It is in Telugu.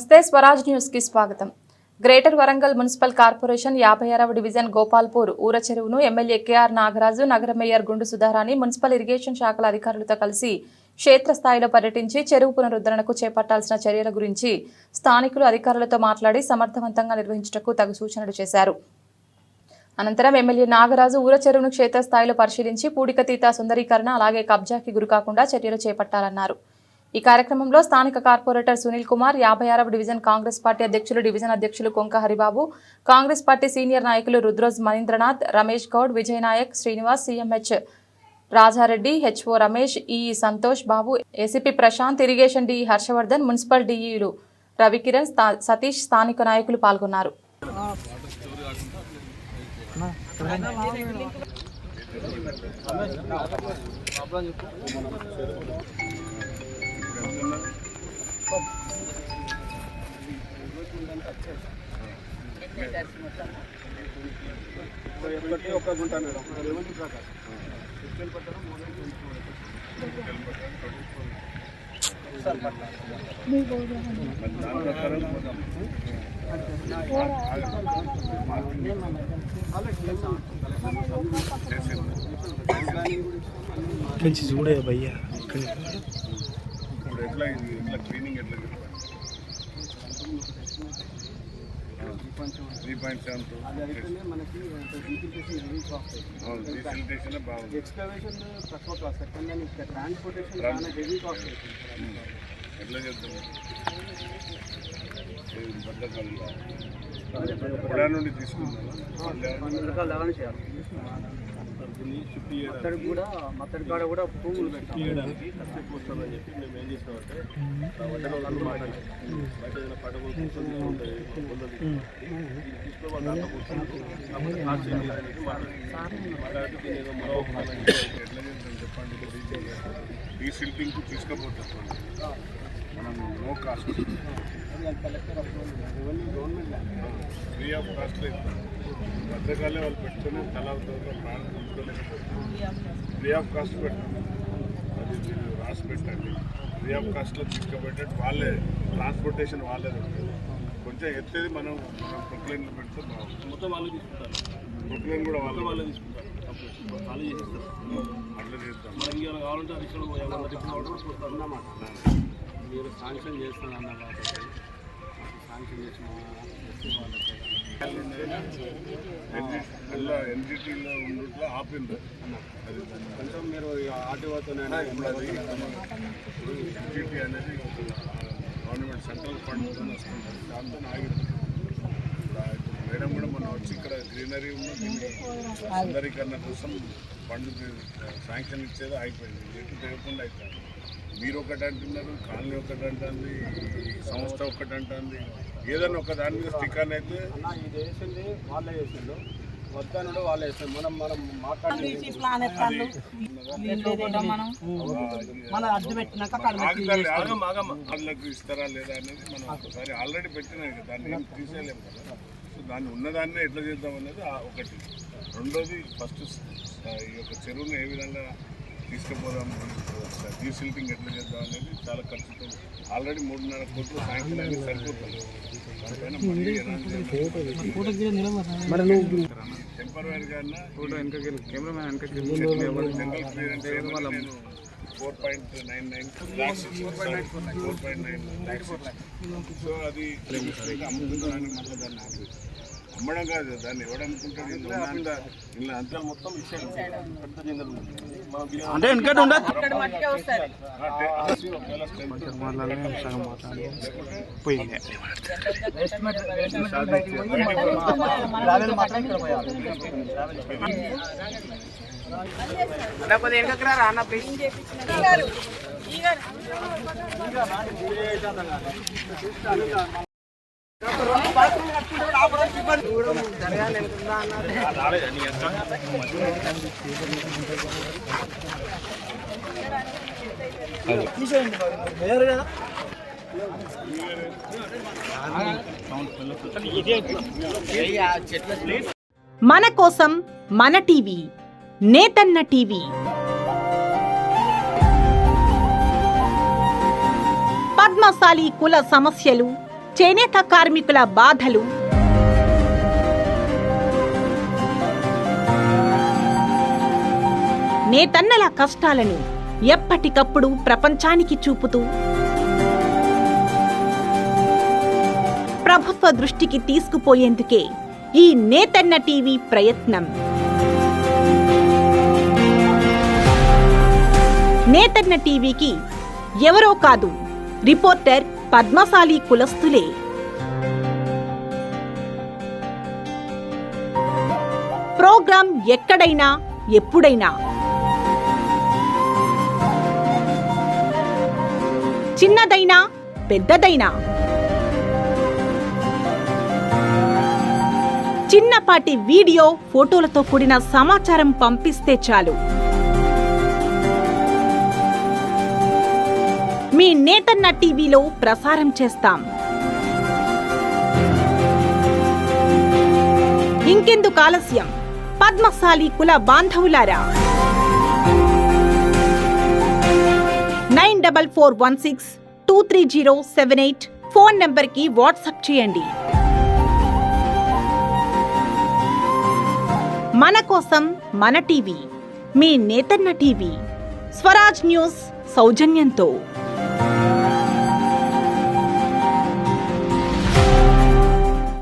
నమస్తే స్వరాజ్ న్యూస్కి స్వాగతం. గ్రేటర్ వరంగల్ మున్సిపల్ కార్పొరేషన్ యాభై ఆరవ డివిజన్ గోపాల్పూర్ ఊర చెరువును ఎమ్మెల్యే కేఆర్ నాగరాజు నగర మేయర్ గుండు సుధారాణి మున్సిపల్ ఇరిగేషన్ శాఖల అధికారులతో కలిసి క్షేత్రస్థాయిలో పర్యటించి చెరువు పునరుద్ధరణకు చేపట్టాల్సిన చర్యల గురించి స్థానికులు అధికారులతో మాట్లాడి సమర్థవంతంగా నిర్వహించుటకు తగు సూచనలు చేశారు. అనంతరం ఎమ్మెల్యే నాగరాజు ఊర చెరువును క్షేత్రస్థాయిలో పరిశీలించి పూడికతీత సుందరీకరణ అలాగే కబ్జాకి గురికాకుండా చర్యలు చేపట్టాలన్నారు. ఈ కార్యక్రమంలో స్థానిక కార్పొరేటర్ సునీల్ కుమార్ యాభై ఆరవ డివిజన్ కాంగ్రెస్ పార్టీ అధ్యక్షులు డివిజన్ అధ్యక్షులు కొంక హరిబాబు కాంగ్రెస్ పార్టీ సీనియర్ నాయకులు రుద్రోజ్ మణీంద్రనాథ్ రమేష్ గౌడ్ విజయ్ నాయక్ శ్రీనివాస్ సీఎంహెచ్ రాజారెడ్డి హెచ్ఓ రమేష్ ఈ Santosh Babu ACP Prashanth irrigation DE Harshavardhan municipal డిఈలు Ravikiran Satish స్థానిక నాయకులు పాల్గొన్నారు. ఒకటి ఒక గుంట మేడం రెవెన్యూ ప్రకారం ఎక్కెల్ పట్టడం నుంచి చూడే భయ్యా ఇక్కడ ఇప్పుడు ఎట్లా ఇది ఎట్లా క్లీనింగ్ ఎట్లా three point seven two desiltation బాగుంది. ఎక్స్కవేషన్ తక్కువ కాస్ట్ కానీ దాని ట్రాన్స్పోర్టేషన్ చాలా హెవీ కాస్ట్ అవుతుంది. ఎట్లా చేద్దాం? పొడా నుండి తీసుకుందాం మత్తడి కూడా మత్తడి కాడ కూడా పువ్వులు పెట్టాలి. వస్తుందని చెప్పి మేము ఏం వడ్డన వాళ్ళు బయట ఏదైనా తీసుకుని వాళ్ళు దాంట్లో మాట్లాడితే ఏదో మరో చెప్పండి. తీసుకుపోతాం మనం no cost collector revenue government free of cost లేదు. వాళ్ళు పెట్టుకుని తల ప్రాణం ఉంచుకోలేకపోతుంది ఫ్రీ ఆఫ్ కాస్ట్ పెట్టండి. అది మీరు రాసి పెట్టండి. ఫ్రీ ఆఫ్ కాస్ట్లో తీసుకుపెట్టేది వాళ్ళే ట్రాన్స్పోర్టేషన్ వాళ్ళే ఉంటుంది కొంచెం ఎత్తేది మనం మనం ప్రొక్లైన్లో పెడితే మొత్తం వాళ్ళు తీసుకుంటారు. ప్రొక్లైన్ కూడా వాళ్ళే. వాళ్ళే తీసుకుంటారు. అట్లా చేద్దాం మనకి ఏమైనా కావాలంటే రిపోర్ట్ కావాలంటే చూస్తారు అన్నమాట మీరు శాంక్షన్ చేస్తానన్న కాబట్టి శాంక్షన్ చేసిన మళ్ళీ ఎన్జిటీలో ఉన్నట్లు ఆపింది అది దాన్ని కొంచెం మీరు ఆర్టీఓతోనే ఇప్పుడు అది అనేది గవర్నమెంట్ సెంట్రల్ ఫండ్ వస్తుంది దాంతో ఆగింది మేడం కూడా మనం వచ్చి ఇక్కడ గ్రీనరీ ఉన్న దీన్ని సుందరీకరణ కోసం ఫండ్ శాంక్షన్ ఇచ్చేది అయిపోయింది ఎటు తిరగకుండా అయిపోయింది మీరు ఒకటి అంటున్నారు కాలనీ ఒకటి అంటుంది సంస్థ ఒకటి అంటుంది. ఏదైనా ఒక దాని మీద స్టిక్కర్ అయితే ఇది వేసింది వాళ్ళే చేసిండు వద్దనుడు వాళ్ళే వేసిండు మనం మనం మాట్లాడి మన? అడ్డు పెట్టినాక ఆగుతారు ఆగమ్మ వాళ్ళకి ఇస్తారా లేదా అనేది మనం ఒకసారి ఆల్రెడీ పెట్టినాం కదా దాన్ని ఏం తీసేయలేము కదా. సో దాన్ని ఉన్నదాన్నే ఎట్లా చేద్దాం అనేది ఒకటి. రెండోది ఫస్ట్ ఈ యొక్క చెరువును ఏ విధంగా తీసుకుపోదాం డీసిల్టింగ్ ఎట్లా చేద్దాం అనేది చాలా ఖర్చుతో ఆల్రెడీ మూడున్నర కోట్లు సాయంత్రం అనేది సరిపోతుంది. దానిపైన మళ్ళీ టెంపరీగా four point nine nine lakhs four point nine lakhs so అది మళ్ళీ దాన్ని అమ్మడం కాదు దాన్ని ఎవడు అనుకుంటాడు ఇందులో అంతా మొత్తం ఇచ్చాడు పెద్ద అంటే వెనకటి ఉండదు. పోయింది. మన కోసం మన టీవీ నేతన్న టీవీ. పద్మశాలి కుల సమస్యలు చేనేత కార్మికుల బాధలు నేతన్నల కష్టాలను ఎప్పటికప్పుడు ప్రపంచానికి చూపుతూ ప్రభుత్వ దృష్టికి తీసుకుపోయేందుకే ఈ నేతన్న టీవీ ప్రయత్నం. నేతన్న టీవీకి ఎవరో కాదు రిపోర్టర్ పద్మశాలి కులస్తులే. ప్రోగ్రాం ఎక్కడైనా ఎప్పుడైనా చిన్నదైనా పెద్దదైనా. చిన్నపాటి వీడియో ఫోటోలతో కూడిన సమాచారం పంపిస్తే చాలు. మీ నేతన్న టీవీలో ప్రసారం చేస్తాం. ఇంకెందుకు ఆలస్యం? పద్మశాలి కుల బాంధవులారా! Double four one six two three zero seven eight phone నంబర్కి వాట్సాప్ చేయండి. మన కోసం మన టీవీ మీ నేతన్న టీవీ. స్వరాజ్ న్యూస్ సౌజన్యంతో.